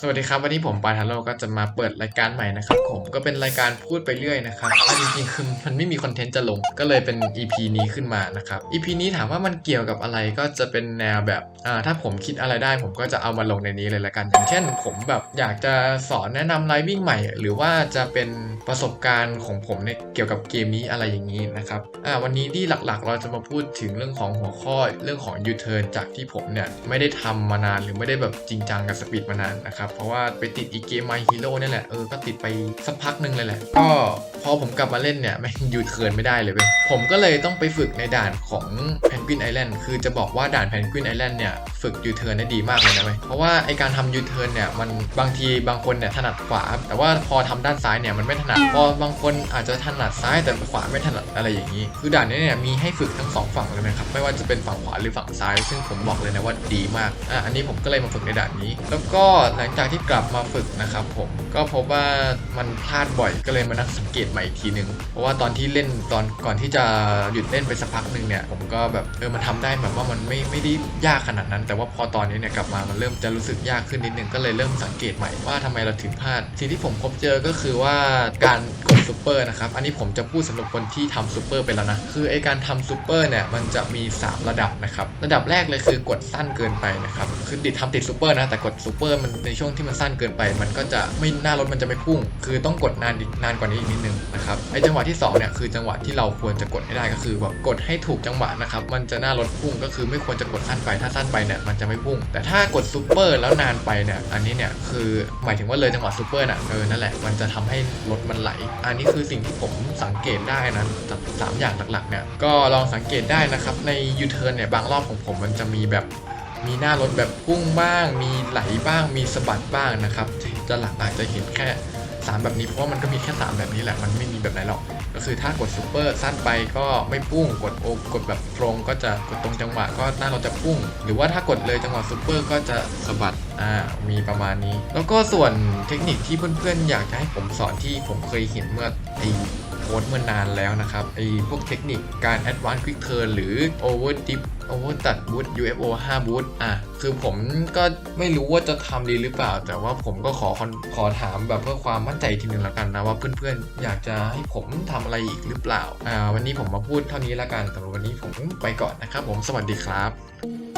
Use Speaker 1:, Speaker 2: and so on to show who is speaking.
Speaker 1: สวัสดีครับ วันนี้ผมปาทาโร่ก็จะมาเปิดรายการใหม่นะครับผมก็เป็นรายการพูดไปเรื่อยนะครับอะจริงๆคือมันไม่มีคอนเทนต์จะลงก็เลยเป็น EP นี้ขึ้นมานะครับ EP นี้ถามว่ามันเกี่ยวกับอะไรก็จะเป็นแนวแบบอ่าถ้าผมคิดอะไรได้ ผมก็จะเอามาลงในนี้เลยละกัน อย่างเช่น ผมแบบอยากจะสอนแนะนำไลฟ์วิ่งใหม่ หรือว่าจะเป็นประสบการณ์ของผมในเกี่ยวกับเกมนี้อะไรอย่างนี้นะครับอ่าวันนี้ที่หลักๆ เราจะมาพูดถึงเรื่องของหัวข้อเรื่องของ U-turn จากที่ผมเนี่ยไม่ได้ทำมานานหรือไม่ได้แบบจริงจังกับสปีดมานานนะครับเพราะว่าไปติดอีเกมไมฮีโร่นี่ยแหละ เออ ก็ติดไปสักพักหนึ่งเลยแหละ ก็พอผมกลับมาเล่นเนี่ยไม่ยูเทินไม่ได้เลยเว้ยผมก็เลยต้องไปฝึกในด่านของ Penguin Island คือจะบอกว่าด่าน Penguin Island เนี่ยฝึกยูเทิร์นได้ดีมากเลยนะเว้ยเพราะว่าไอการทำยูเทิร์นเนี่ยมันบางทีบางคนเนี่ยถนัดขวา แต่ว่าพอทำด้านซ้ายเนี่ยมันไม่ถนัดพอบางคนอาจจะถนัดซ้ายแต่ขวาไม่ถนัดอะไรอย่างนี้ คือด่านนี้เนี่ยมีให้ฝึกทั้งสองฝั่งเลยนะครับไม่ว่าจะเป็นฝั่งขวาหรือฝั่งซ้าย ซึ่งผมบอกเลยนะว่าดีมากอะอันนี้ผมก็เลยมาฝึกในด่านนี้ แล้วก็หลังจากที่กลับมาฝึกนะครับผมก็พบว่ามันพลาดบ่อยก็เลยมานั่งสังเกตใหม่อีกทีนึง เพราะว่าตอนที่เล่นตอนก่อนที่จะหยุดเล่นไปสักพักหนึ่งเนี่ยผมก็แบบเออมันทำได้แบบว่ามันไม่ไม่ได้ยากขนาดนั้น แต่ว่าพอตอนนี้เนี่ยกลับมามันเริ่มจะรู้สึกยากขึ้นนิดนึงก็เลยเริ่มสังเกตใหม่ว่าทำไมเราถึงพลาดสิ่งที่ผมพบเจอก็คือว่าการก ซูเปอร์นะครับ อันนี้ผมจะพูดสำหรับคนที่ทำซูเปอร์ไปแล้วนะ คือไอการทำซูเปอร์เนี่ยมันจะมี 3 ระดับนะครับ ระดับแรกเลยคือกดสั้นเกินไปนะครับ คือติดทำติดซูเปอร์นะ แต่กดซูเปอร์มันในช่วงที่มันสั้นเกินไป มันก็จะไม่หน้ารถมันจะไม่พุ่ง คือต้องกดนานนานกว่านี้อีกนิดนึงนะครับ ไอจังหวะที่สองเนี่ยคือจังหวะที่เราควรจะกดให้ได้ก็คือแบบกดให้ถูกจังหวะนะครับ มันจะหน้ารถพุ่งก็คือไม่ควรจะกดสั้นไป ถ้าสั้นไปเนี่ยมันจะไม่พุ่ง แต่ถ้ากดซูเปอร์แล้วนานไปเนี่ย อันนี้เนี่ยคือหมายถึงว่าเลยจังหวะซูเปอร์น่ะ เออ นั่นแหละ มันจะทำให้รถมันไหล อันนี้คือสิ่งที่ผมสังเกตได้นะจากสามอย่างหลักๆเนี่ยก็ลองสังเกตได้นะครับ ในยูเทิร์นเนี่ยบางรอบของผมมันจะมีแบบมีหน้ารถแบบพุ่งบ้าง มีไหลบ้าง มีสะบัดบ้างนะครับจะหลักอาจจะเห็นแค่ 3 แบบนี้เพราะว่ามันก็มีแค่ 3 แบบนี้แหละ มันไม่มีแบบไหนหรอก ก็คือถ้ากดซูเปอร์สั้นไปก็ไม่พุ่งกดโอกดแบบตรงก็จะกดตรงจังหวะก็หน้าเราจะพุ่งหรือว่าถ้ากดเลยจังหวะซูเปอร์ก็จะสะบัด อ่า มีประมาณนี้ แล้วก็ส่วนเทคนิคที่เพื่อนๆอยากจะให้ผมสอนที่ผมเคยเห็นเมื่อไอ โพสต์เมื่อนานแล้วนะครับไอ้พวกเทคนิคการ Advanced Quick Turn หรือ Over Dip Over ตัด Boot UFO 5 Boot อะ คือผมก็ไม่รู้ว่าจะทำดีหรือเปล่า แต่ว่าผมก็ขอคอขอถามแบบเพื่อความมั่นใจทีนึงละกันนะ ว่าเพื่อนๆ อยากจะให้ผมทำอะไรอีกหรือเปล่า อ่า วันนี้ผมมาพูดเท่านี้ละกันสำหรับวันนี้ผมไปก่อนนะครับผม สวัสดีครับ